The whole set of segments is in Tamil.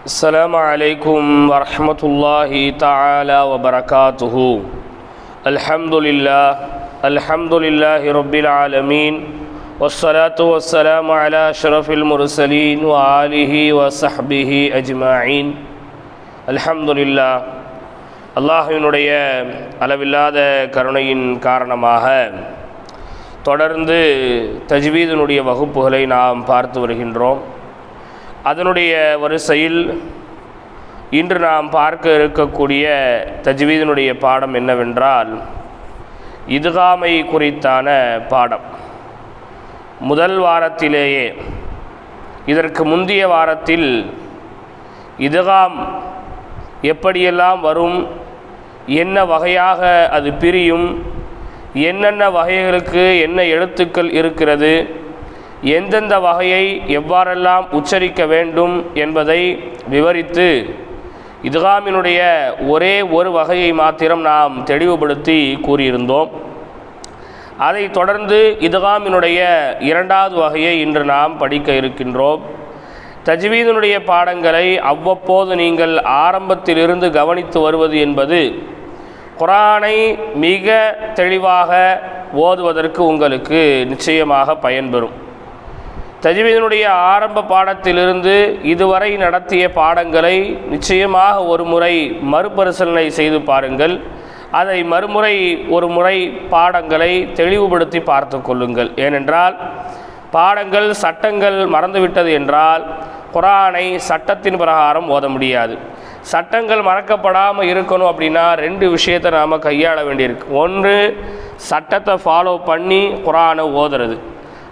السلام عليكم ورحمة الله تعالى وبركاته الحمد لله الحمد لله رب العالمين والصلاة والسلام على أشرف المرسلين وآله وصحبه أجمعين الحمد لله அல்லாஹினுடைய அளவில்லாத கருணையின் காரணமாக தொடர்ந்து தஜ்வீதினுடைய வகுப்புகளை நாம் பார்த்து வருகின்றோம் அதனுடைய வரிசையில் இன்று நாம் பார்க்க இருக்கக்கூடிய தஜ்வீதனுடைய பாடம் என்னவென்றால் இதுகாமை குறித்தான பாடம். முதல் வாரத்திலேயே இதற்கு முந்தைய வாரத்தில் இதுகாம் எப்படியெல்லாம் வரும் என்ன வகையாக அது பிரியும் என்னென்ன வகைகளுக்கு என்ன எழுத்துக்கள் இருக்கிறது எந்தெந்த வகையை எவ்வாறெல்லாம் உச்சரிக்க வேண்டும் என்பதை விவரித்து இதுகாமினுடைய ஒரே ஒரு வகையை மாத்திரம் நாம் தெளிவுபடுத்தி கூறியிருந்தோம். அதை தொடர்ந்து இதுகாமினுடைய இரண்டாவது வகையை இன்று நாம் படிக்க இருக்கின்றோம். தஜ்வீதனுடைய பாடங்களை அவ்வப்போது நீங்கள் ஆரம்பத்திலிருந்து கவனித்து வருவது என்பது குரானை மிக தெளிவாக ஓதுவதற்கு உங்களுக்கு நிச்சயமாக பயன்பெறும். தஜ்வீதனுடைய ஆரம்ப பாடத்திலிருந்து இதுவரை நடத்திய பாடங்களை நிச்சயமாக ஒரு முறை மறுபரிசீலனை செய்து பாருங்கள். அதை மறுமுறை ஒரு முறை பாடங்களை தெளிவுபடுத்தி பார்த்து கொள்ளுங்கள். ஏனென்றால் பாடங்கள் சட்டங்கள் மறந்துவிட்டது என்றால் குரானை சட்டத்தின் பிரகாரம் ஓத முடியாது. சட்டங்கள் மறக்கப்படாமல் இருக்கணும் அப்படின்னா ரெண்டு விஷயத்தை நாம் கையாள வேண்டியிருக்கு. ஒன்று சட்டத்தை ஃபாலோ பண்ணி குரானை ஓதுறது.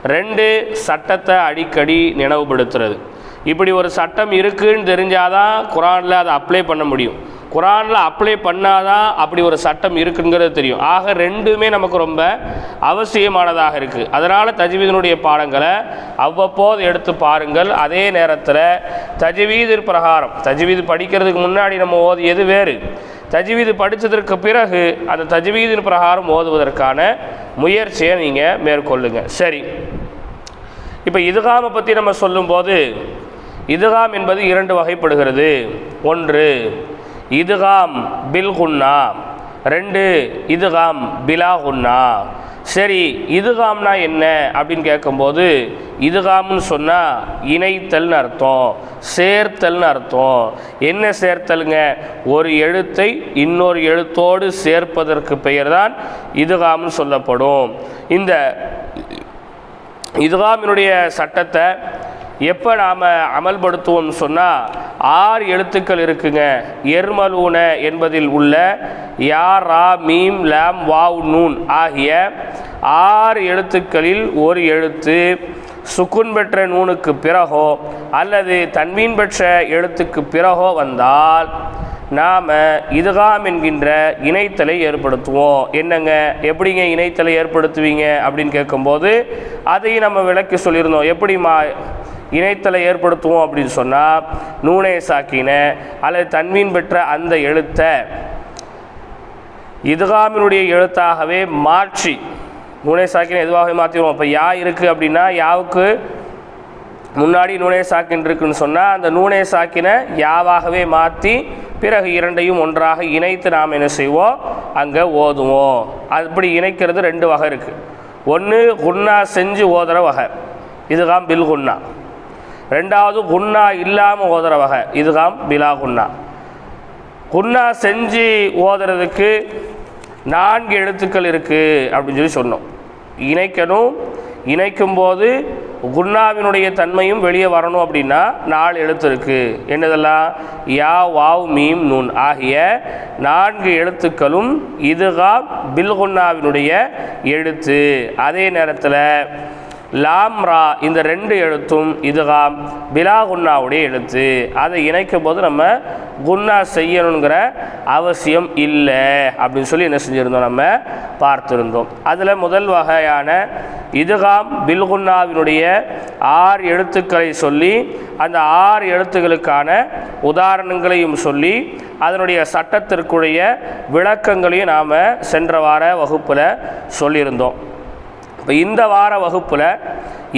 ரெண்டு சட்டத்தை அடிக்கடி நினைவுபடுத்துறது. இப்படி ஒரு சட்டம் இருக்குன்னு தெரிஞ்சாதான் குரானில் அதை அப்ளை பண்ண முடியும். குரானில் அப்ளை பண்ணாதான் அப்படி ஒரு சட்டம் இருக்குங்கிறது தெரியும். ஆக ரெண்டுமே நமக்கு ரொம்ப அவசியமானதாக இருக்குது அதனால் தஜ்வீதனுடைய பாடங்களை அவ்வப்போது எடுத்து பாருங்கள். அதே நேரத்தில் தஜ்வீது பிரகாரம். தஜ்வீது படிக்கிறதுக்கு முன்னாடி நம்ம ஓதியது வேறு. தஜ்வீது படித்ததற்கு பிறகு அந்த தஜ்வீதின் பிரகாரம் ஓதுவதற்கான முயற்சியை நீங்கள் மேற்கொள்ளுங்க. சரி. இப்போ இதுகாமை பற்றி நம்ம சொல்லும்போது இதுகாம் என்பது இரண்டு வகைப்படுகிறது. ஒன்று இதுகாம் பில் குன்னா. ரெண்டு இதுகாம் பிலா குன்னா. சரி இதுகாம்னா என்ன? அப்படின்னு கேட்கும்போது இதுகாம்னு சொன்னால் இணைத்தல்னு அர்த்தம் சேர்த்தல்னு அர்த்தம். என்ன சேர்த்தலுங்க? ஒரு எழுத்தை இன்னொரு எழுத்தோடு சேர்ப்பதற்கு பெயர் தான் இதுகாம்னு சொல்லப்படும். இந்த இதுகாமினுடைய சட்டத்தை எப்போ நாம் அமல்படுத்துவோம்னு சொன்னால் ஆறு எழுத்துக்கள் இருக்குங்க. எர்மலூன என்பதில் உள்ள யா ரா மீம் லாம் வாவ் நூன் ஆகிய ஆறு எழுத்துக்களில் ஒரு எழுத்து சுக்குன் பெற்ற நூனுக்கு பிறகோ அல்லது தன்மீன் பெற்ற எழுத்துக்கு பிறகோ வந்தால் நாம் இதுகாம் என்கின்ற இணைத்தலை ஏற்படுத்துவோம். என்னங்க? எப்படிங்க இணைத்தலை ஏற்படுத்துவீங்க? அப்படின்னு கேட்கும்போது அதையும் நம்ம விளக்கி சொல்லியிருந்தோம். எப்படிமா இணைத்தலை ஏற்படுத்துவோம் அப்படின்னு சொன்னால் நூனே சாக்கின அல்லது தன்மீன் பெற்ற அந்த எழுத்தை இதுகாமினுடைய எழுத்தாகவே மாற்றி நூனே சாக்கின எதுவாகவே மாற்றிடுவோம் இப்போ யா இருக்குது அப்படின்னா யாவுக்கு முன்னாடி நூனே சாக்கின் இருக்குன்னு சொன்னால் அந்த நூனே சாக்கின யாவாகவே மாற்றி பிறகு இரண்டையும் ஒன்றாக இணைத்து நாம் என்ன செய்வோம்? அங்கே ஓதுவோம். அப்படி இணைக்கிறது ரெண்டு வகை இருக்குது ஒன்று குன்னா செஞ்சு ஓதுற வகை. இதுதான் பில் குன்னா. ரெண்டாவது குன்னா இல்லாமல் ஓதுற வகை. இதுதான் பிலா குன்னா. குன்னா செஞ்சு ஓதுறதுக்கு நான்கு எழுத்துக்கள் இருக்குது அப்படின்னு சொல்லி சொன்னோம். இணைக்கணும். இணைக்கும் போது குன்னாவினுடைய தன்மையும் வெளியே வரணும் அப்படின்னா நாலு எழுத்து இருக்குது என்னதெல்லாம்? யா வாவ் மீம் நூன் ஆகிய நான்கு எழுத்துக்களும் இதுகா பில்குன்னாவினுடைய எழுத்து. அதே நேரத்தில் லாம் ரா இந்த ரெண்டு எழுத்தும் இதுகாம் பிலா குன்னாவுடைய எழுத்து. அதை இணைக்கும் போது நம்ம குன்னா செய்யணுங்கிற அவசியம் இல்லை அப்படின்னு சொல்லி என்ன செஞ்சுருந்தோம் நம்ம பார்த்துருந்தோம். அதில் முதல் வகையான இதுகாம் பில்குன்னாவினுடைய ஆறு எழுத்துக்களை சொல்லி அந்த ஆறு எழுத்துக்களுக்கான உதாரணங்களையும் சொல்லி அதனுடைய சட்டத்திற்குரிய விளக்கங்களையும் நாம் சென்ற வார வகுப்பில் சொல்லியிருந்தோம். இப்போ இந்த வார வகுப்பில்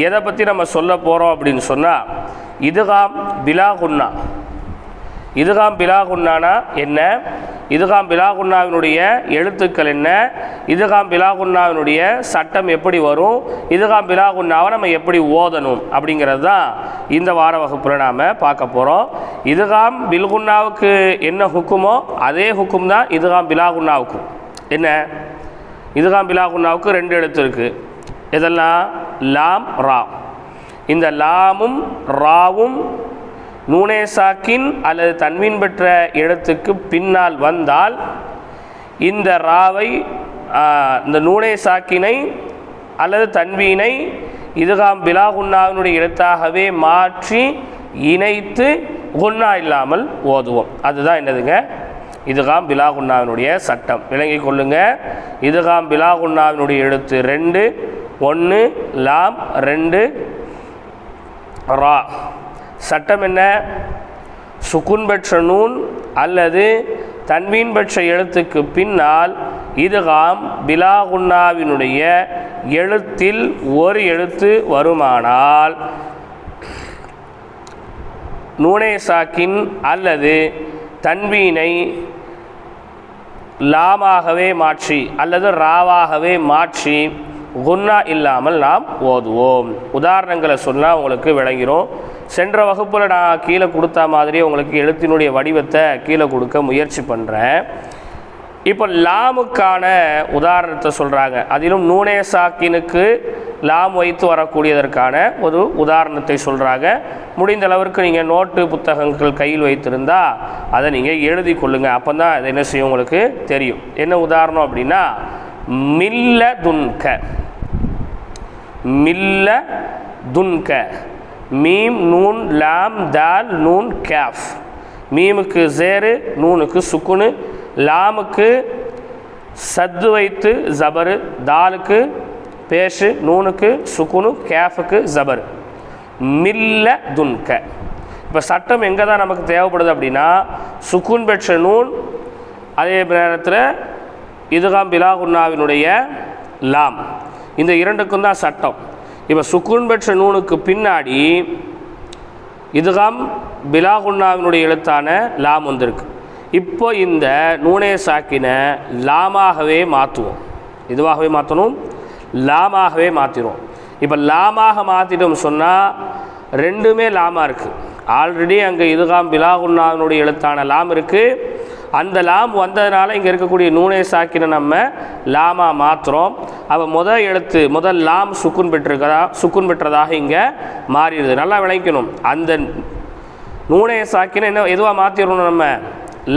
எதை பற்றி நம்ம சொல்ல போகிறோம் அப்படின்னு சொன்னால் இதுகாம் பிலாகுன்னா இதுகாம் பிலாகுன்னானா என்ன? இதுகாம் பிலாகுன்னாவினுடைய எழுத்துக்கள் என்ன? இதுகாம் பிலாகுன்னாவினுடைய சட்டம் எப்படி வரும்? இதுகாம் பிலாகுன்னாவை நம்ம எப்படி ஓதணும்? அப்படிங்கிறது தான் இந்த வார வகுப்பில் நாம் பார்க்க போகிறோம் இதுகாம் பில்குன்னாவுக்கு என்ன ஹுக்குமோ அதே ஹுக்கும் தான் இதுகாம் பிலாகுன்னாவுக்கும் என்ன? இதுகாம் பிலாகுன்னாவுக்கு ரெண்டு எழுத்து இருக்குது இதெல்லாம் லாம் ரா. இந்த லாமும் ராவும் நூனே சாக்கின் அல்லது தன்மீன் பெற்ற எழுத்துக்கு பின்னால் வந்தால் இந்த ராவை இந்த நூனே சாக்கினை அல்லது தன்வீனை இதுகாம் பிலாகுன்னாவினுடைய எழுத்தாகவே மாற்றி இணைத்து குன்னா இல்லாமல் ஓதுவோம். அதுதான் என்னதுங்க? இதுகாம் பிலாகுன்னாவினுடைய சட்டம். விளங்கிக் கொள்ளுங்க. இதுகாம் பிலாகுன்னாவினுடைய எழுத்து ரெண்டு. ஒன்று லாம் ரெண்டு ரா. சட்டம் என்ன? சுக்குன் பெற்ற நூன் அல்லது தன்வீன் பெற்ற எழுத்துக்கு பின்னால் இதுகாம் பிலாகுன்னாவினுடைய எழுத்தில் ஒரு எழுத்து வருமானால் நூனே சாக்கின் அல்லது தன்வீனை லாமாகவே மாற்றி அல்லது ராவாகவே மாற்றி குன்னா இல்லாமல் நாம் ஓதுவோம். உதாரணங்களை சொன்னால் உங்களுக்கு விளங்கிரும். சென்ற வகுப்பில் நான் கீழே கொடுத்த மாதிரி உங்களுக்கு எழுத்தினுடைய வடிவத்தை கீழே கொடுக்க முயற்சி பண்ணுறேன் இப்போ லாமுக்கான உதாரணத்தை சொல்கிறாங்க அதிலும் நூனே சாக்கினுக்கு லாம் வைத்து வரக்கூடியதற்கான ஒரு உதாரணத்தை சொல்கிறாங்க முடிந்த அளவிற்கு நீங்கள் நோட்டு புத்தகங்கள் கையில் வைத்திருந்தால் அதை நீங்கள் எழுதி கொள்ளுங்கள் அப்போ தான் அது என்ன செய்யும் உங்களுக்கு தெரியும். என்ன உதாரணம் அப்படின்னா மில்ல துன்க மில்ல துன்க மீம் நூன் லாம் தால் நூன் கேஃப். மீமுக்கு ஜேரு நூனுக்கு சுக்குனு லாமுக்கு சத்து வைத்து ஜபரு தாலுக்கு பேஷு நூனுக்கு சுக்குனு கேஃபுக்கு ஜபரு. மில்ல துன்க இப்போ சட்டம் எங்கே தான் நமக்கு தேவைப்படுது அப்படின்னா சுக்குன் பெற்ற நூன் அதே நேரத்தில் இதுதான் பிலாகுன்னாவினுடைய லாம். இந்த இரண்டுக்கும் தான் சட்டம். இப்போ சுக்குன் பெற்ற நூனுக்கு பின்னாடி இதுகாம் பிலாகுன்னாவினுடைய எழுத்தான லாம் வந்திருக்கு. இப்போ இந்த நூனே சாக்கினை லாமாகவே மாற்றுவோம் இதுவாகவே மாற்றணும் லாமாகவே மாற்றிடுவோம் இப்போ லாமாக மாற்றிட்டோம் சொன்னால் ரெண்டுமே லாமா இருக்குது ஆல்ரெடி அங்கே இதுகாம் பிலாகுன்னாவினுடைய எழுத்தான லாம் இருக்குது அந்த லாம் வந்ததுனால இங்கே இருக்கக்கூடிய நூனே சாக்கினை நம்ம லாமா மாற்றுறோம் அப்போ முதல் எழுத்து முதல் லாம் சுக்குன் பெற்றிருக்கிறதா சுக்குன் பெற்றதாக இங்கே மாறிடுது. நல்லா விளைக்கணும் அந்த நூனே சாக்கினை என்ன எதுவாக மாற்றிடணும் நம்ம?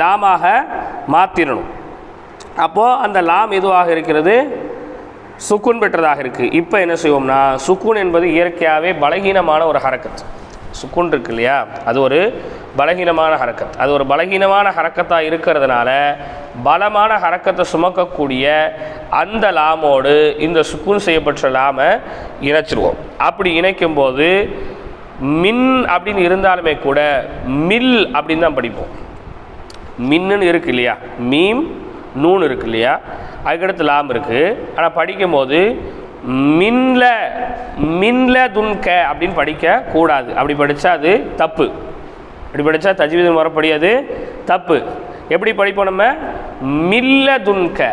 லாமாக மாற்றிடணும் அப்போது அந்த லாம் எதுவாக இருக்கிறது? சுக்குன் பெற்றதாக இருக்குது இப்போ என்ன செய்வோம்னா சுக்குன் என்பது இயற்கையாகவே பலகீனமான ஒரு ஹரக்கத்து. சுக்குன் இருக்கு இல்லையா? அது ஒரு பலகீனமான ஹரக்கத். அது ஒரு பலகீனமான ஹரக்கத்தாக இருக்கிறதுனால பலமான ஹரக்கத்தை சுமக்கக்கூடிய அந்த லாமோடு இந்த சுக்குன் செய்யப்பட்ட லாமை இணைச்சிருவோம். அப்படி இணைக்கும்போது மின் அப்படின்னு இருந்தாலுமே கூட மில் அப்படின்னு தான் படிப்போம். மின்னுன்னு இருக்கு இல்லையா? மீம் நூன் இருக்கு இல்லையா? அதுக்கடுத்து லாம் இருக்குது ஆனால் படிக்கும்போது மின்ல மின்ல துன்க அப்படின்னு படிக்க கூடாது. அப்படி படித்தா அது தப்பு. அப்படி படித்தா தஜ்வீதம் வரப்படியாது தப்பு. எப்படி படிப்போம் நம்ம? மில்ல துன்க.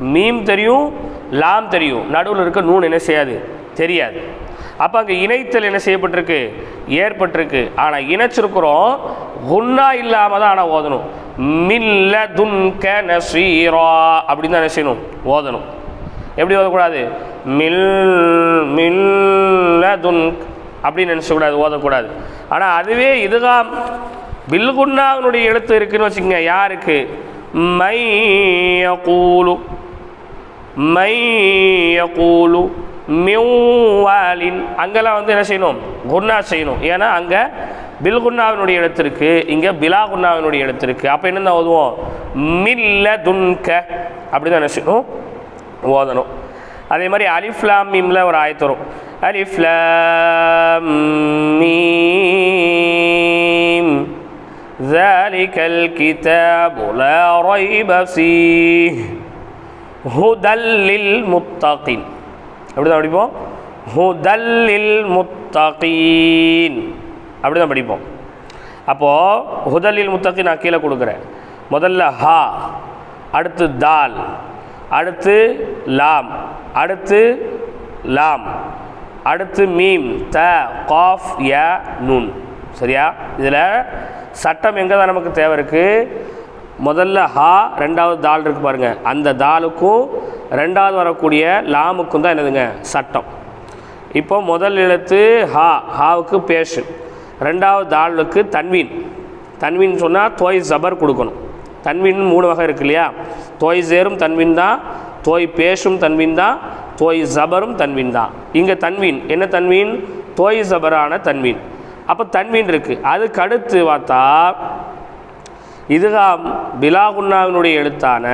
மீம் தெரியும் லாம் தெரியும். நடுவில் இருக்க நூன் என்ன செய்யாது? தெரியாது. அப்போ அங்கே இணைத்தல் என்ன செய்யப்பட்டிருக்கு? ஏற்பட்டிருக்கு. ஆனால் இணைச்சிருக்கிறோம். குன்னா இல்லாமல் தான் ஆனால் ஓதணும். மில்ல துன்க நசீரா அப்படின்னு தான் என்ன செய்யணும்? ஓதணும். எப்படி ஓதக்கூடாது? மில் மில்ல அப்படின்னு நினச்சக்கூடாது ஓதக்கூடாது. ஆனால் அதுவே இதுதான். பில்குன்னாவினுடைய எழுத்து இருக்குன்னு வச்சுக்கோங்க யாருக்கு? மையகூலு மையகூலு மியூவாலின் அங்கெல்லாம் வந்து என்ன செய்யணும்? குன்னா செய்யணும். ஏன்னா அங்கே பில்குன்னாவினுடைய எழுத்து இருக்கு இங்கே பிலாகுன்னாவினுடைய எழுத்து இருக்கு. அப்போ என்னென்ன ஓதுவோம்? மில்ல துன்க அப்படி தான் என்ன செய்யணும்? ஓதணும். அதே மாதிரி அலிஃப்லாம் மீம்ல ஒரு ஆயத்து வரும் அலிஃப்லாம் மீம் ذلك الكتاب لا ريب فيه هدى للمتقين அப்படி தான் படிப்போம் ஹுதல்லில் முத்தகீன் அப்படி தான் படிப்போம் அப்போது ஹுதலில் முத்தகி நான் கீழே கொடுக்குறேன் முதல்ல ஹா அடுத்து தால் அடுத்து லாம் அடுத்து லாம். அடுத்து மீம். த காஃப் ய நூன். சரியா? இதில் சட்டம் எங்கே தான் நமக்கு தேவை இருக்குது முதல்ல ஹா ரெண்டாவது தால் இருக்கு பாருங்க. அந்த தாலுக்கும் ரெண்டாவது வரக்கூடிய லாமுக்கும் தான் என்னதுங்க? சட்டம். இப்போ முதல் எழுத்து ஹா. ஹாவுக்கு பேஷு. ரெண்டாவது தாளுக்கு தன்வீன். தன்வீன் சொன்னால் தோய் ஜபர் கொடுக்கணும். தன்வீன் மூணு வகை இருக்கு இல்லையா? தோய் சேரும் தன்வீன் தான் தோய் பேஷும் தன்வீன் தான் தோய் ஜபரும் தன்வீன் தான் இங்கே தன்வீன். என்ன தன்வீன்? தோய் ஜபரான தன்வீன். அப்போ தன்வீன் இருக்குது அதுக்கு அடுத்து பார்த்தா இதுகாம் பிலாகுன்னாவினுடைய எழுத்தான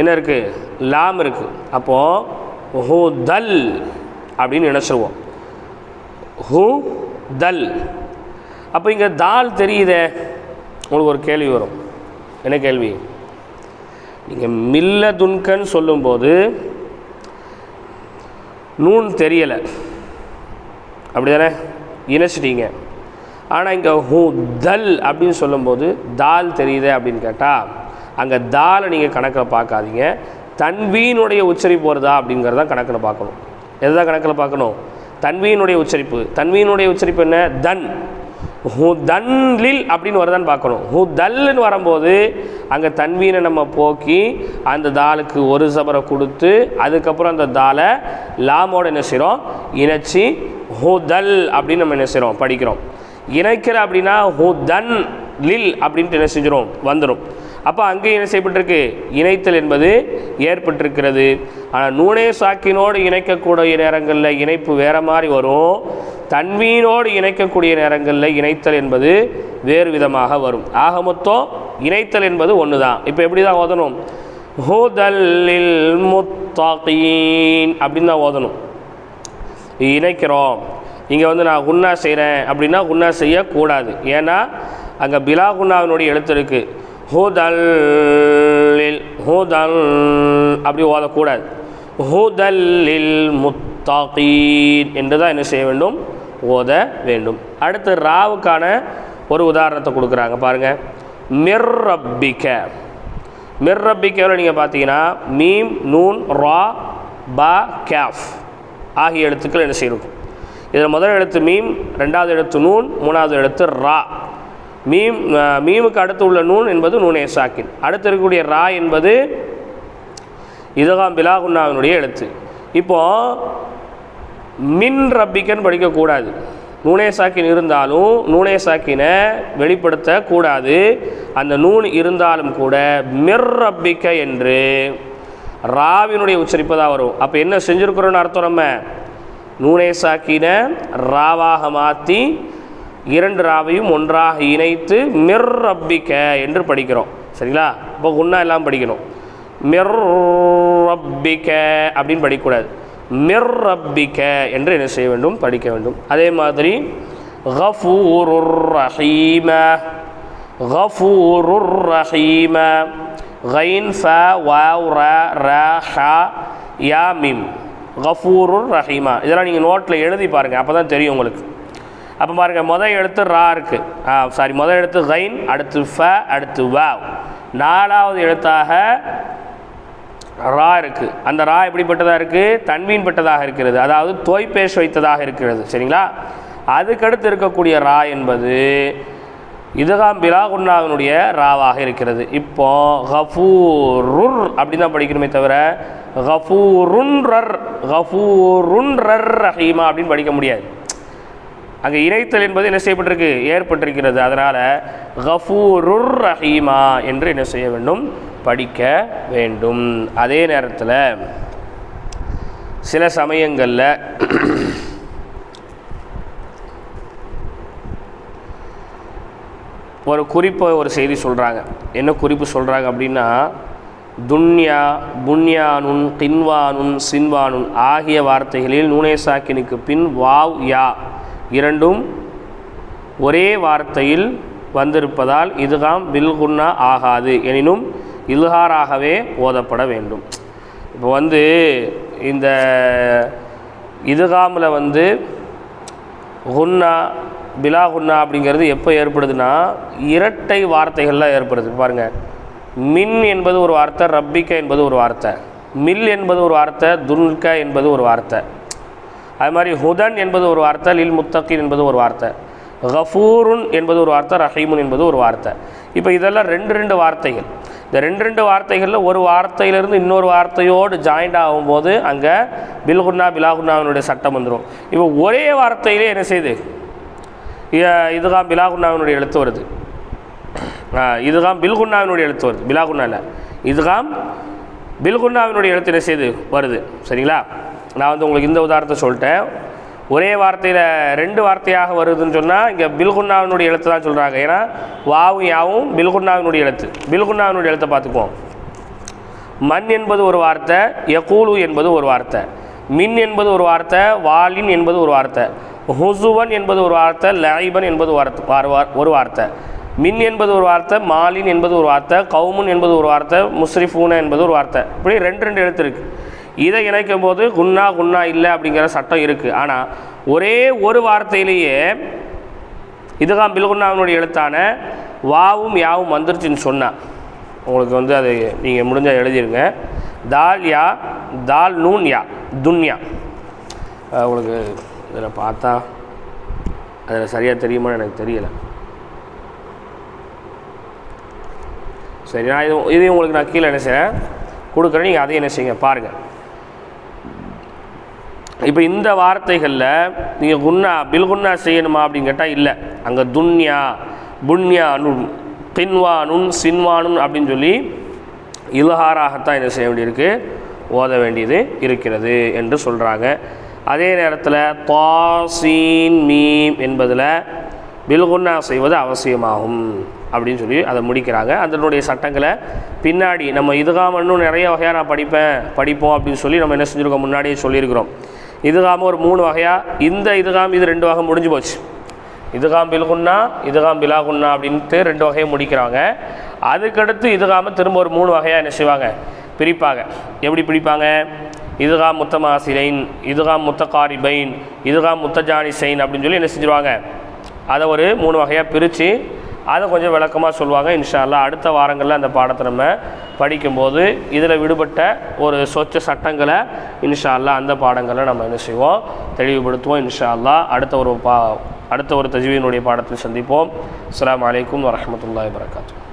என்ன இருக்குது லாம் இருக்குது அப்போது ஹூ தல் அப்படின்னு நினச்சிருவோம் ஹூ தல். அப்போ இங்கே தால் தெரியுதே? உங்களுக்கு ஒரு கேள்வி வரும். என்ன கேள்வி? நீங்கள் மில்ல துன்கன் சொல்லும்போது நூன் தெரியலை. அப்படி தானே இணைச்சிட்டீங்க. ஆனால் இங்கே ஹூ தல் அப்படின்னு சொல்லும்போது தால் தெரியுதே அப்படின்னு கேட்டால் அங்கே தாலை நீங்கள் கணக்கில் பார்க்காதீங்க. தன்வீனுடைய உச்சரிப்பு வருதா அப்படிங்கிறத கணக்கில் பார்க்கணும். எதுதான் கணக்கில் பார்க்கணும்? தன்வீனுடைய உச்சரிப்பு. தன்வீனுடைய உச்சரிப்பு என்ன? தன். ஹுதன்லில் அப்படின்னு வருதான்னு பார்க்கணும். ஹூ வரும்போது அங்கே தன்வீனை நம்ம போக்கி அந்த தாளுக்கு ஒரு சபரை கொடுத்து அதுக்கப்புறம் அந்த தாளை லாமோட என்ன செய்கிறோம் இணைச்சி ஹூ தல் அப்படின்னு நம்ம என்ன செய்கிறோம் படிக்கிறோம். இணைக்கிற அப்படின்னா ஹூ தன் லில் அப்படின்ட்டு என்ன செஞ்சிடும் வந்துடும் அப்போ அங்கே என்ன செய்யப்பட்டிருக்கு? இணைத்தல் என்பது ஏற்பட்டிருக்கிறது. ஆனால் நூனே சாக்கினோடு இணைக்கக்கூடிய நேரங்களில் இணைப்பு வேறு மாதிரி வரும். தன்வீனோடு இணைக்கக்கூடிய நேரங்களில் இணைத்தல் என்பது வேறு விதமாக வரும். ஆக மொத்தம் இணைத்தல் என்பது ஒன்று தான் இப்போ எப்படி தான் ஓதணும்? ஹூதல்லில் முத்தாக்கீன் அப்படின்னு தான் ஓதணும். இணைக்கிறோம். இங்கே வந்து நான் குன்னா செய்கிறேன் அப்படின்னா குன்னா செய்யக்கூடாது. ஏன்னா அங்கே பிலா குன்னாவினுடைய எழுத்து இருக்குது ஹுதல்லில் ஹூதல் அப்படி ஓதக்கூடாது. ஹுதல்லில் முத்தாகீன் என்று தான் என்ன செய்ய வேண்டும்? ஓத வேண்டும். அடுத்து ராவுக்கான ஒரு உதாரணத்தை கொடுக்குறாங்க பாருங்கள் மிர் மிர்ரப்பிக்கவில் மிர் நீங்கள் பார்த்தீங்கன்னா மீம் நூன் ரா பா கேஃப் ஆகிய எழுத்துக்கள் என்ன செய்யிருக்கும் இதில் முதல் எழுத்து மீம் ரெண்டாவது எழுத்து நூன் மூணாவது எழுத்து ரா. மீம் மீமுக்கு அடுத்து உள்ள நூன் என்பது நூனே சாக்கின். அடுத்து இருக்கக்கூடிய ரா என்பது இதுகாம் பிலாகுன்னாவினுடைய எழுத்து. இப்போ மின் ரப்பிக்கன்னு படிக்கக்கூடாது. நூனே சாக்கின் இருந்தாலும் நூனே சாக்கினை வெளிப்படுத்தக்கூடாது. அந்த நூன் இருந்தாலும் கூட மிர் ரப்பிக்க என்று ராவினுடைய உச்சரிப்பு தான் வரும். அப்போ என்ன செஞ்சுருக்கிறோன்னு அர்த்தம் நம்ம? நூனே சாக்கினை ராவாக மாற்றி இரண்டு ராவையும் ஒன்றாக இணைத்து மிர் ரப்பிக்க என்று படிக்கிறோம் சரிங்களா இப்போ உண்ணா எல்லாம் படிக்கணும் மிர் ரப்பிக்க அப்படின்னு படிக்கக்கூடாது மிர் ரப்பிக்க என்று என்ன செய்ய வேண்டும் படிக்க வேண்டும் அதே மாதிரி கஃபூருர் ரஹீம கஃபூருர் ரஹீம غين فا واو را را ஹா யா மிம் கஃபூருர் ரஹீமா இதெல்லாம் நீங்கள் நோட்டில் எழுதி பாருங்கள் அப்போ தான் தெரியும் உங்களுக்கு அப்போ பாருங்கள் முதல் எழுத்து ரா இருக்குது சாரி முதல் எழுத்து கைன் அடுத்து ஃப அடுத்து வாவ். நாலாவது எழுத்தாக ரா இருக்குது அந்த ரா எப்படிப்பட்டதாக இருக்குது தன்மீன் பட்டதாக இருக்கிறது. அதாவது தோய்பேஷ் வைத்ததாக இருக்கிறது. சரிங்களா? அதுக்கடுத்து இருக்கக்கூடிய ரா என்பது இதுகாம் பிலாகுன்னாவினுடைய ராவாக இருக்கிறது. இப்போ கஃபூருர் அப்படின்னு தான் படிக்கணுமே தவிர கஃபூருன்ரர் கஃபூருன்ரர் ரஹீமா அப்படின்னு படிக்க முடியாது. அங்கே இணைத்தல் என்பது என்ன செய்யப்பட்டிருக்கு? ஏற்பட்டிருக்கிறது. அதனால் கஃபூருர் ரஹீமா என்று என்ன செய்ய வேண்டும்? படிக்க வேண்டும். அதே நேரத்தில் சில சமயங்களில் ஒரு குறிப்பை ஒரு செய்தி சொல்கிறாங்க என்ன குறிப்பு சொல்கிறாங்க அப்படின்னா துன்யா புன்யானுன் கின்வானுன் சின்வானுன் ஆகிய வார்த்தைகளில் நூனேசாக்கினுக்கு பின் வாவ் யா இரண்டும் ஒரே வார்த்தையில் வந்திருப்பதால் இதுகாம் பில்குன்னா ஆகாது. எனினும் இல்ஹாராகவே ஓதப்பட வேண்டும். இப்போ வந்து இந்த இதுகாமில் வந்து ஹுன்னா பிலா ஹுன்னா அப்படிங்கிறது எப்போ ஏற்படுதுன்னா இரட்டை வார்த்தைகள்லாம் ஏற்படுது. பாருங்கள் மின் என்பது ஒரு வார்த்தை ரப்பிக்க என்பது ஒரு வார்த்தை. மில் என்பது ஒரு வார்த்தை துன்க என்பது ஒரு வார்த்தை. அது மாதிரி ஹுதன் என்பது ஒரு வார்த்தை லில் முத்தக்கின் என்பது ஒரு வார்த்தை. கஃபூருன் என்பது ஒரு வார்த்தை ரஹீமுன் என்பது ஒரு வார்த்தை. இப்போ இதெல்லாம் ரெண்டு ரெண்டு வார்த்தைகள். இந்த ரெண்டு ரெண்டு வார்த்தைகளில் ஒரு வார்த்தையிலிருந்து இன்னொரு வார்த்தையோடு ஜாயிண்ட் ஆகும்போது அங்கே பில்குன்னா பிலாகுன்னாவினுடைய சட்டம் வந்துடும் இப்போ ஒரே வார்த்தையிலே என்ன செய்யுது இதுதான் பிலாகுன்னாவினுடைய எழுத்து வருது. இதுதான் பில்குன்னாவினுடைய எழுத்து வருது. பிலாகுன்னா இல்லை. இதுகாம் பில்குன்னாவினுடைய எழுத்து என்ன செய்யுது வருது. சரிங்களா? நான் வந்து உங்களுக்கு இந்த உதாரணத்தை சொல்லிட்டேன் ஒரே வார்த்தையில் ரெண்டு வார்த்தையாக வருதுன்னு சொன்னால் இங்கே பில்குன்னாவினுடைய எழுத்து தான் சொல்கிறாங்க ஏன்னா வாவும் யாவும் பில்குன்னாவினுடைய எழுத்து பில்குன்னாவினுடைய எழுத்தை பார்த்துக்குவோம் மண் என்பது ஒரு வார்த்தை யகூலு என்பது ஒரு வார்த்தை மின் என்பது ஒரு வார்த்தை வாலின் என்பது ஒரு வார்த்தை ஹுசுவன் என்பது ஒரு வார்த்தை லைபன் என்பது வார்த்தை ஒரு வார்த்தை மின் என்பது ஒரு வார்த்தை மாலின் என்பது ஒரு வார்த்தை கவுமுன் என்பது ஒரு வார்த்தை முஸ்ரிஃபூன என்பது ஒரு வார்த்தை இப்படி ரெண்டு ரெண்டு எழுத்து இருக்குது இதை இணைக்கும் போது குன்னா குன்னா இல்லை அப்படிங்கிற சட்டம் இருக்குது ஆனால் ஒரே ஒரு வார்த்தையிலேயே இதுதான் பில்குன்னாவினுடைய எழுத்தான வாவும் யாவும் வந்துருச்சுன்னு சொன்னான் உங்களுக்கு வந்து அது நீங்கள் முடிஞ்சால் எழுதிருங்க. தால் யா தால் நூன் யா துன்யா உங்களுக்கு இதில் பார்த்தா அதில் சரியாக தெரியுமான்னு எனக்கு தெரியலை. சரி நான் இது இது உங்களுக்கு நான் கீழே என்ன செய்கிறேன் கொடுக்குறேன். நீங்கள் அதையும் என்ன செய்யுங்க? பாருங்கள் இப்போ இந்த வார்த்தைகளில் நீங்கள் குன்னா பில்குன்னா செய்யணுமா அப்படின்னு கேட்டால் இல்லை. அங்கே துன்யா புன்யானுன் பின்வானுன் சின்வானுன் அப்படின்னு சொல்லி இலஹாராகத்தான் என்ன செய்ய வேண்டியிருக்கு? ஓத வேண்டியது இருக்கிறது என்று சொல்கிறாங்க அதே நேரத்தில் தாசீன் மீம் என்பதில் பில்குன்னா செய்வது அவசியமாகும் அப்படின்னு சொல்லி அதை முடிக்கிறாங்க. அதனுடைய சட்டங்களை பின்னாடி நம்ம இதுகாமன்னும் நிறைய வகையாக நான் படிப்பேன் படிப்போம் அப்படின்னு சொல்லி நம்ம என்ன செஞ்சுருக்கோம்? முன்னாடியே சொல்லியிருக்கிறோம். இதுகாமல் ஒரு மூணு வகையாக இந்த இதுகாம் இது ரெண்டு வகை முடிஞ்சு போச்சு. இதுகாம் பில்குன்னா இதுகாம் பிலாகுன்னா அப்படின்ட்டு ரெண்டு வகையை முடிக்கிறாங்க. அதுக்கடுத்து இதுகாம திரும்ப ஒரு மூணு வகையாக என்ன செய்வாங்க? பிரிப்பாங்க. எப்படி பிரிப்பாங்க? இதுகாம் முத்தமாசிலைன் இதுகாம் முத்தகாரிபைன் இதுகாம் முத்தஜானிசைன் அப்படின்னு சொல்லி என்ன செஞ்சுருவாங்க? அதை ஒரு மூணு வகையாக பிரித்து அதை கொஞ்சம் விளக்கமாக சொல்லுவாங்க. இன்ஷா அடுத்த வாரங்களில் அந்த பாடத்தை நம்ம படிக்கும்போது இதில் விடுபட்ட ஒரு சொச்ச சட்டங்களை இன்ஷால்லா அந்த பாடங்களை நம்ம என்ன செய்வோம்? தெளிவுபடுத்துவோம். இன்ஷா அடுத்த ஒரு பா அடுத்த ஒரு தஜ்வீனுடைய பாடத்தில் சந்திப்போம். அஸ்லாம் வலைக்கம் வரஹ்மத்துல்லாஹி வரகாத்து